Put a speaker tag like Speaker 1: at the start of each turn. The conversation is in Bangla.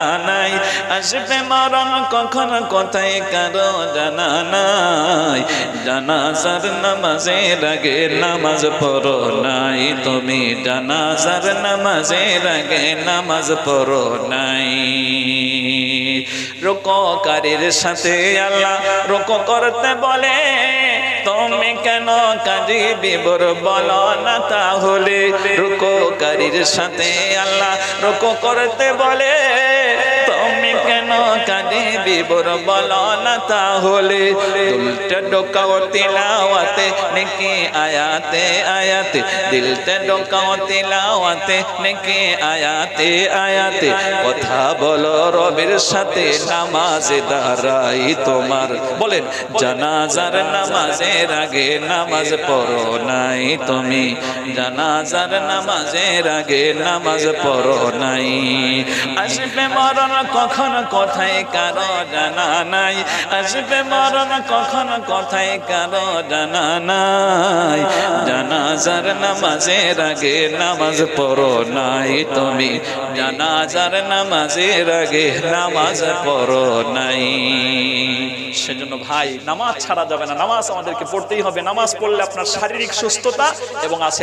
Speaker 1: নাই। আসবে মরণ কখন কোথায় কারও জানা নাই। জানাজার নামাজের আগে নামাজ পড়ো নাই। তুমি জানাজার নামাজের আগে নামাজ পড়ো নাই। রোককারীর সাথে আল্লাহ রোক করতে বলে, তুমি কেন কাজী বিবর বলো না তাহলে? রুকোকারীর সাথে আল্লাহ রোক করতে বলে কেন কাজী বিবর বলো না তাহলে? দুলটা ডোকাও তিলাওয়াতে, নেকি আয়াতে আয়াতে। দিলটা ডোকাও তিলাওয়াতে, নেকি আয়াতে আয়াতে। কথা বলো রবের সাথে, নামাজে দাঁড়াই তোমার। বলেন, জানাজার নামাজের আগে নামাজ পড়ো নাই তুমি। জানাজার নামাজের আগে নামাজ পড়ো নাই। আসবে মরণ কখন কোথায় কারও জানা নাই। আসবে মরণ কখন, কোথায় কারও জানা নাই। জানাজার নামাজের আগে নামাজ পড়ো নাই তুমি। জানাজার নামাজের আগে নামাজ পড়ো নাই।
Speaker 2: সেজন্য ভাই, নামাজ ছাড়া যাবে না। নামাজ আমাদেরকে পড়তেই হবে। নামাজ পড়লে আপনার শারীরিক সুস্থতা এবং আছে